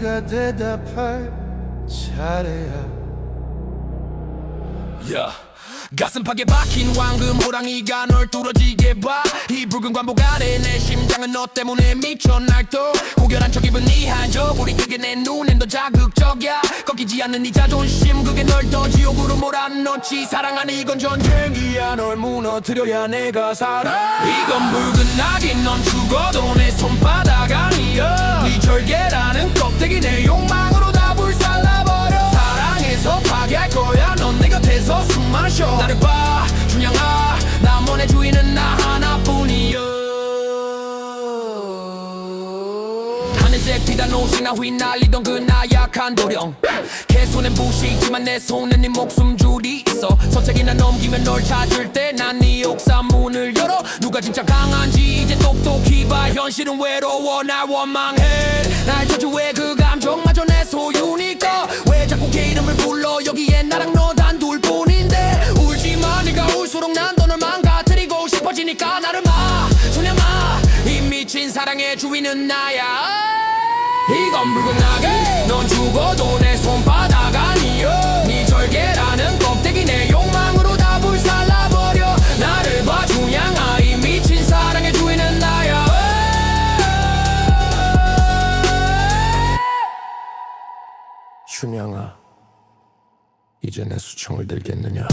네가 대답할 차례야. 야 가슴팍에 박힌 황금 호랑이가 널 뚫어지게 봐이 붉은 관복 아래 내 심장은 너 때문에 미쳐 날또 고결한 척 입은 네 한적 우리 그게 내 눈엔 더 자극적이야. 꺾이지 않는 네 자존심 그게 널 더 지옥으로 몰아넣지. 사랑하는 이건 전쟁이야 널 무너뜨려야 내가 살아. 이건 붉은 낙인 넌 죽어도 내 손바닥 나를 봐. 준양아 나만의 주인은 나 하나뿐이야 하늘색 비단 옷이 나 휘날리던 그 나약한 도령. 개손엔 있지만 내 손엔 네 목숨 줄이 있어. 선책이나 넘기면 널 찾을 때 난 네 옥상 문을 열어. 누가 진짜 강한지 이제 똑똑히 봐. 현실은 외로워 날 원망해. 날 저주해 그 감정마저 내 소유니까. 왜 자꾸 걔 이름을 싶어지니까 나를 마 소녀 마. 이 미친 사랑의 주인은 나야. 이건 낙에 넌 죽어도 내 손바닥 아니야 네 절개라는 껍데기 내 욕망으로 다 불살라버려. 나를 봐 중양아 이 미친 사랑의 주인은 나야. 춘향아 이제 내 수청을 들겠느냐